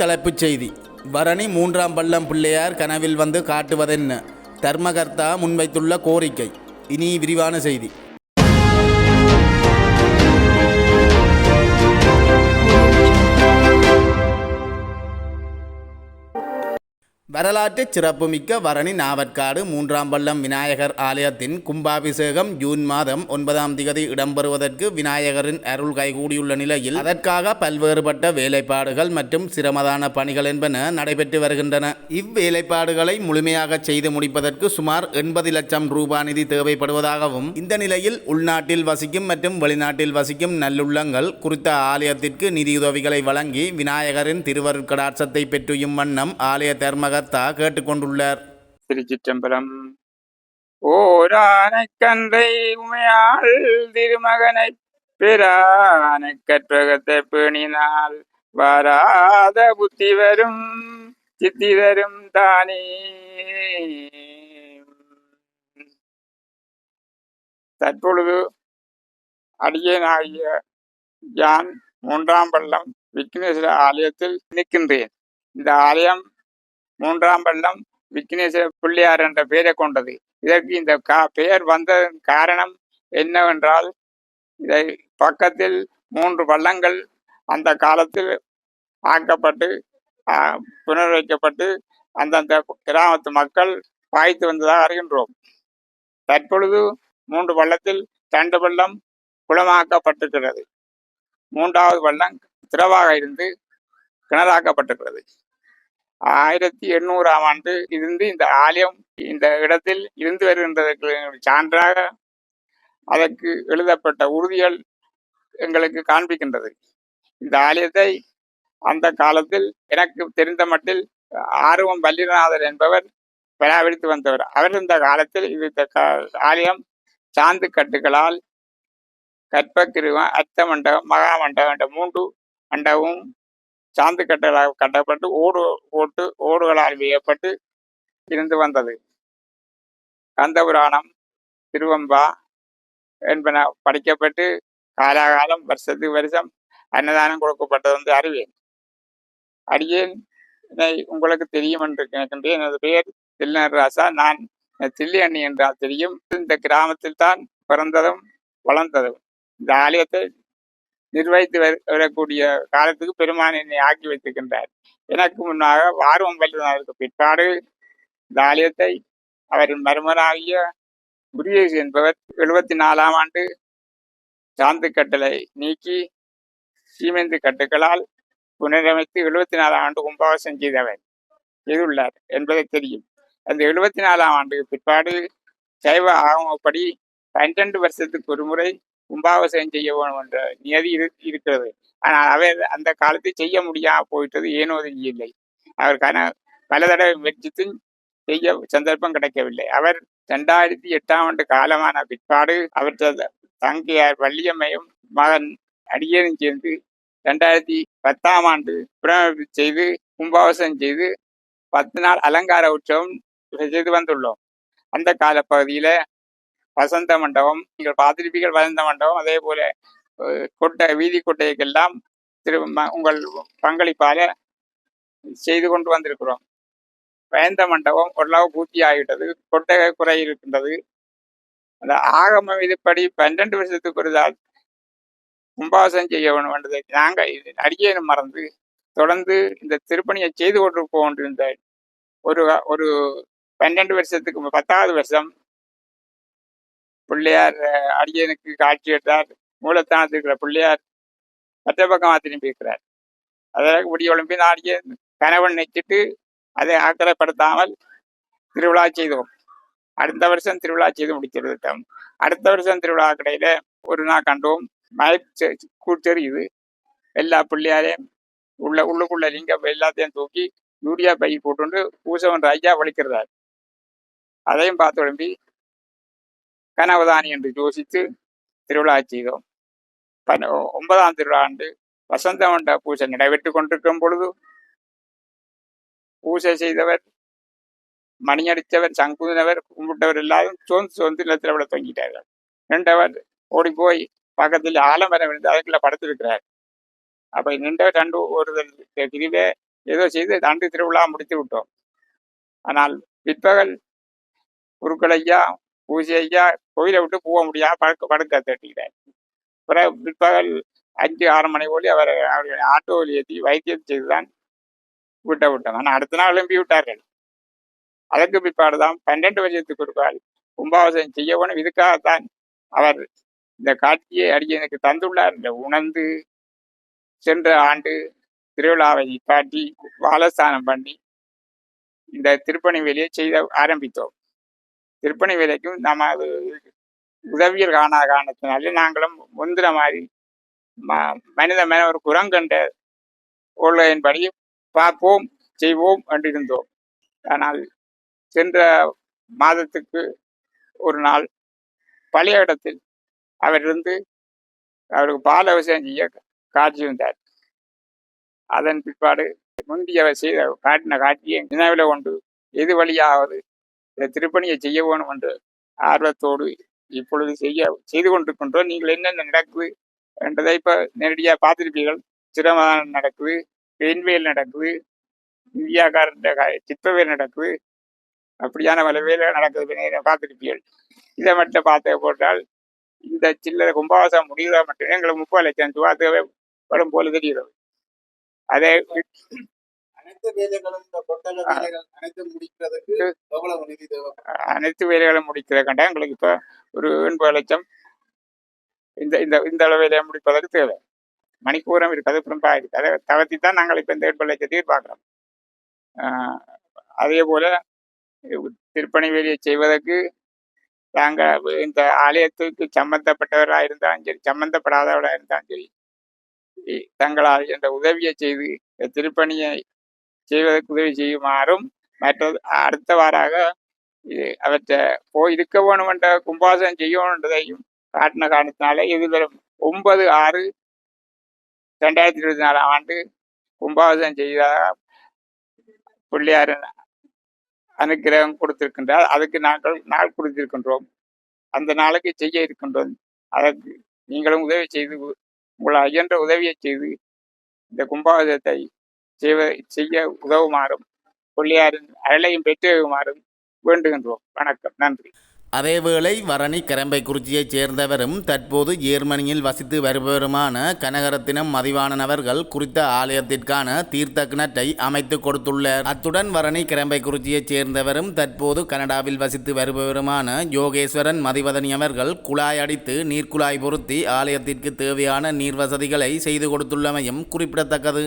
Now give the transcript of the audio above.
தலைப்புச் செய்தி. பரணி மூன்றாம் பள்ளம் பிள்ளையார் கனவில் வந்து காட்டுவதென்ன? தர்மகர்த்தா முன்வைத்துள்ள கோரிக்கை. இனி விரிவான செய்தி. வரலாற்று சிறப்புமிக்க வரணி நாவற்காடு மூன்றாம் பள்ளம் விநாயகர் ஆலயத்தின் கும்பாபிஷேகம் ஜூன் மாதம் ஒன்பதாம் திகதி இடம்பெறுவதற்கு விநாயகரின் அருள் கைகூடியுள்ள நிலையில் அதற்காக பல்வேறுபட்ட வேலைப்பாடுகள் மற்றும் சிரமதான பணிகள் என்பன நடைபெற்று வருகின்றன. இவ்வேலைப்பாடுகளை முழுமையாக செய்து முடிப்பதற்கு சுமார் எண்பது லட்சம் ரூபாய் நிதி தேவைப்படுவதாகவும் இந்த நிலையில் உள்நாட்டில் வசிக்கும் மற்றும் வெளிநாட்டில் வசிக்கும் நல்லுள்ளங்கள் குறித்த ஆலயத்திற்கு நிதியுதவிகளை வழங்கி விநாயகரின் திருவருட்கடாட்சத்தை பெற்றுயும் வண்ணம் ஆலய தர்மகர்த்தா கேட்டுக்கொண்டுள்ளார். திருச்சிற்றம்பலம் ஓரானை உமையாள் திருமகனை பிறானை கற்பகத்தை பேணினால் வராத புத்தி வரும் சித்தி தரும் தானே. தற்பொழுது அடியனாகிய யான் மூன்றாம் பள்ளம் விக்னேஸ்வர ஆலயத்தில் நிற்கின்றேன். இந்த ஆலயம் மூன்றாம் பள்ளம் விக்னேஸ்வர பிள்ளையார் என்ற பெயரை கொண்டது. இதற்கு இந்த கா பெயர் வந்ததன் காரணம் என்னவென்றால் இதை பக்கத்தில் மூன்று வள்ளங்கள் அந்த காலத்தில் ஆக்கப்பட்டு ஆ, புனர்வைக்கப்பட்டு அந்தந்த கிராமத்து மக்கள் பாய்த்து வந்ததாக அறிகின்றோம். தற்பொழுது மூன்று வள்ளத்தில் தண்டு பள்ளம் குளமாக்கப்பட்டிருக்கிறது. மூன்றாவது வள்ளம் திறவாக இருந்து கிணறாக்கப்பட்டிருக்கிறது. ஆயிரத்தி எண்ணூறாம் ஆண்டு இருந்து இந்த ஆலயம் இந்த இடத்தில் இருந்து வருகின்றதற்கு சான்றாக அதற்கு எழுதப்பட்ட உறுதிகள் எங்களுக்கு காண்பிக்கின்றது. இந்த ஆலயத்தை அந்த காலத்தில் எனக்கு தெரிந்த மட்டில் ஆர்வம் வல்லிநாதர் என்பவர் பராமரித்து வந்தவர். அவர் இந்த காலத்தில் இது இந்த ஆலயம் சாந்து கட்டுகளால் கற்பகிருவம் அர்த்த மண்டபம் மகா மண்டபம் என்ற மூன்று மண்டபமும் சாந்து கட்டளாக கட்டப்பட்டு ஓடு போட்டு ஓடுகளால் வேயப்பட்டு இருந்து வந்தது. கந்தபுராணம் திருவம்பா என்பன படிக்கப்பட்டு காலாகாலம் வருஷத்துக்கு வருஷம் அன்னதானம் கொடுக்கப்பட்டது வந்து அறிவேன். அடியேன் உங்களுக்கு தெரியும் என்று நினைக்கின்றேன். எனது பெயர் தில்நராசா நான் தில்லியண்ணி என்றால் தெரியும். இந்த கிராமத்தில் தான் பிறந்ததும் வளர்ந்ததும். இந்த ஆலயத்தை நிர்வகித்து வரக்கூடிய காலத்துக்கு பெருமான் என்னை ஆக்கி வைத்திருக்கின்றார். எனக்கு முன்னாக வாரம் வல்லுநருக்கு பிற்பாடு இந்த ஆலயத்தை அவரின் மருமனாகிய குரியேசு என்பவர் எழுபத்தி நாலாம் ஆண்டு சாந்து கட்டளை நீக்கி சீமெந்து கட்டுகளால் புனரமைத்து எழுபத்தி நாலாம் ஆண்டு கும்பாவாசம் செய்தவர். செய்துள்ளார் என்பதை தெரியும். அந்த எழுபத்தி நாலாம் ஆண்டுக்கு பிற்பாடு சைவ ஆகமப்படி பன்னிரண்டு வருஷத்துக்கு ஒரு முறை கும்பாபிஷேகம் செய்ய வேணும் என்ற நியதி இரு- இருக்கிறது. ஆனால் அவர் அந்த காலத்தில் செய்ய முடியாம போயிட்டது ஏனோ இல்லை அவருக்கான பல தடவை முயற்சித்தும் செய்ய சந்தர்ப்பம் கிடைக்கவில்லை. அவர் ரெண்டாயிரத்தி எட்டாம் ஆண்டு காலமான பிற்பாடு அவர் தங்கையார் வள்ளியம்மையும் மகன் அடியனும் சேர்ந்து ரெண்டாயிரத்தி பத்தாம் ஆண்டு புனரமைப்பு செய்து கும்பாபிஷேகம் செய்து பத்து நாள் அலங்கார உற்சவம் செய்து வந்துள்ளோம். அந்த காலப்பகுதியில வசந்த மண்டபம் நீங்கள் பார்த்திருப்பீர்கள் வசந்த மண்டபம் அதே போல கொட்டை வீதி கொட்டைக்கெல்லாம் திரு உங்கள் பங்களிப்பால செய்து கொண்டு வந்திருக்கிறோம். வயந்த மண்டபம் ஓரளவு பூர்த்தி ஆகிவிட்டது கொட்டகை குறை இருக்கின்றது. அந்த ஆகம இதுபடி பன்னெண்டு வருஷத்துக்கு ஒரு தா- கும்பாசம் செய்ய வேண்டும் என்றதை நாங்கள் அடியேனும் மறந்து தொடர்ந்து இந்த திருப்பணியை செய்து கொண்டு கொண்டிருந்த ஒரு ஒரு பன்னெண்டு வருஷத்துக்கு பத்தாவது வருஷம் பிள்ளையார் அடியனுக்கு காட்சி எடுத்தார். மூலத்தான் இருக்கிற பிள்ளையார். மற்ற பக்கமாக திரும்பி இருக்கிறார் அதற்கு முடி ஒழும்பி நான் கணவன் நினைச்சிட்டு அதை ஆக்கிரப்படுத்தாமல் திருவிழா செய்தோம். அடுத்த வருஷம் திருவிழா செய்து முடிச்சிருந்தோம் அடுத்த வருஷம் திருவிழா கடையில ஒரு நாள் கண்டோம். மயக் கூச்செறியுது எல்லா பிள்ளையாரையும் உள்ள உள்ளுக்குள்ள லிங்கம் எல்லாத்தையும் தூக்கி யூரியா பை போட்டுண்டு பூசவன் ஐயா வலிக்கிறார் அதையும் பார்த்து உடம்பி கனவுதானி என்று யோசித்து திருவிழா செய்தோம். பன- ஒன்பதாம் திருவிழா ஆண்டு வசந்த மண்ட பூஜை நடைபெற்று கொண்டிருக்கும் பொழுது பூஜை செய்தவர் மணியடித்தவர் சங்குதினவர் கும்பிட்டவர் எல்லாரும் சோர்ந்து சோர்ந்து நிலத்தில் விட தொங்கிட்டார்கள் நின்றவர் ஓடி போய் பக்கத்தில் ஆலமரம் விழுந்து அதுக்குள்ள படுத்திருக்கிறார். அப்ப நின்றவர் ரெண்டு ஒரு பிரிவே ஏதோ செய்து ஆண்டு திருவிழா முடித்து விட்டோம். ஆனால் பிற்பகல் குருக்கள் பூஜை ஐயா கோயிலை விட்டு போக முடியாம படுக்க படுக்க தட்டிக்கிறேன் பிறகு பிற்பகல் அஞ்சு ஆறு மணி போலி அவர் அவருடைய ஆட்டோவில் ஏற்றி வைத்தியம் செய்துதான் விட்ட விட்டோம் ஆனால் அடுத்த நாள் எழும்பி விட்டார்கள். அதற்கு பிற்பாடு தான் பன்னெண்டு வருஷத்துக்கு கொடுப்பார் கும்பாவசனம் செய்யவும் இதுக்காகத்தான் அவர் இந்த காட்சியை அடியனுக்கு தந்துள்ளார். இந்த உணர்ந்து சென்ற ஆண்டு திருவிழாவை காட்டி வாழஸ்தானம் பண்ணி இந்த திருப்பணி வேலையை செய்த ஆரம்பித்தோம். திருப்பணி விலைக்கும் நம்ம அது உதவியர் காணா காரணத்தினால நாங்களும் முந்திர மாதிரி ம- மனித மன ஒரு குரங்கண்ட கொள்கையின்படி பார்ப்போம் செய்வோம் என்று இருந்தோம். ஆனால் சென்ற மாதத்துக்கு ஒரு நாள் பழைய இடத்தில் அவர் இருந்து அவருக்கு பால விவசாயம் செய்ய காட்சி வந்தார் அதன் பிற்பாடு முந்தி அவர் செய்த காட்டின காட்சியை நினைவில் கொண்டு எது வழியாவது இந்த திருப்பணியை செய்ய வேணும் என்று ஆர்வத்தோடு இப்பொழுது செய்ய செய்து கொண்டிருக்கின்றோம். நீங்கள் என்னென்ன நடக்குது என்றதை இப்போ நேரடியாக பார்த்துருப்பீர்கள். சிரமதானம் நடக்குது பெண்வேல் நடக்குது இந்தியாக்காரன் சித்தவேல் நடக்குது அப்படியான பல வேலை நடக்குது நேரம் பார்த்துருப்பீர்கள். இதை மட்டும் பார்த்து போட்டால் இந்த சில்லறை கும்பாவாசம் முடிகிறதா மட்டுமே எங்களுக்கு முப்பது லட்சம் ரூபா வரும் போல தெரிகிறது. அதே அனைத்து வேலைகளும் இந்த கண்டா எங்களுக்கு இப்போ ஒரு எண்பது லட்சம் இந்த இந்த இந்த அளவிலே முடிப்பதற்கு தேவை. மணிக்கூரம் இருக்குது புறம்பா இருக்கு அதை தவிர்த்து தான் நாங்கள் இப்போ இந்த எண்பது லட்சத்தை எதிர்பார்க்குறோம். ஆஹ் அதே போல திருப்பணி வேலையை செய்வதற்கு நாங்கள் இந்த ஆலயத்துக்கு சம்பந்தப்பட்டவராக இருந்தாலும் சரி சம்பந்தப்படாதவராக இருந்தாலும் சரி தங்களால் என்ற உதவியை செய்து இந்த திருப்பணியை செய்வதற்கு உதவி செய்யுமாறும் மற்றது அடுத்தவாறாக இது அவற்றை போய் இருக்க வேணுமென்ற கும்பாசனம் செய்யணுன்றதையும் காட்டின காரணத்தினால எதிர்வரும் ஒன்பது ஆறு ரெண்டாயிரத்தி இருபத்தி நாலாம் ஆண்டு கும்பாசனம் செய்ததாக பிள்ளையார் அனுக்கிரகம் கொடுத்திருக்கின்றார். அதுக்கு நாங்கள் நாள் கொடுத்திருக்கின்றோம். அந்த நாளுக்கு செய்ய இருக்கின்றோம். அதற்கு நீங்களும் உதவி செய்து உங்களால் இயன்ற உதவியை செய்து இந்த கும்பாபிஷேகத்தை செய்வ செய்ய உதவுமாறும் பிள்ளையாரின் அருளையும் பெற்றுமாறும் வேண்டுகின்றோம். வணக்கம் நன்றி. அதேவேளை வரணி கரம்பைக்குறிச்சியைச் சேர்ந்தவரும் தற்போது ஜேர்மனியில் வசித்து வருபவருமான கனகரத்தினம் மதிவாணன் அவர்கள் குறித்த ஆலயத்திற்கான தீர்த்த கிணற்றை அமைத்து கொடுத்துள்ளார். அத்துடன் வரணி கரம்பைக்குறிச்சியைச் சேர்ந்தவரும் தற்போது கனடாவில் வசித்து வருபவருமான யோகேஸ்வரன் மதிவதனி அவர்கள் குழாய் அடித்து நீர்க்குழாய் பொருத்தி ஆலயத்திற்கு தேவையான நீர் வசதிகளை செய்து கொடுத்துள்ளமையும் குறிப்பிடத்தக்கது.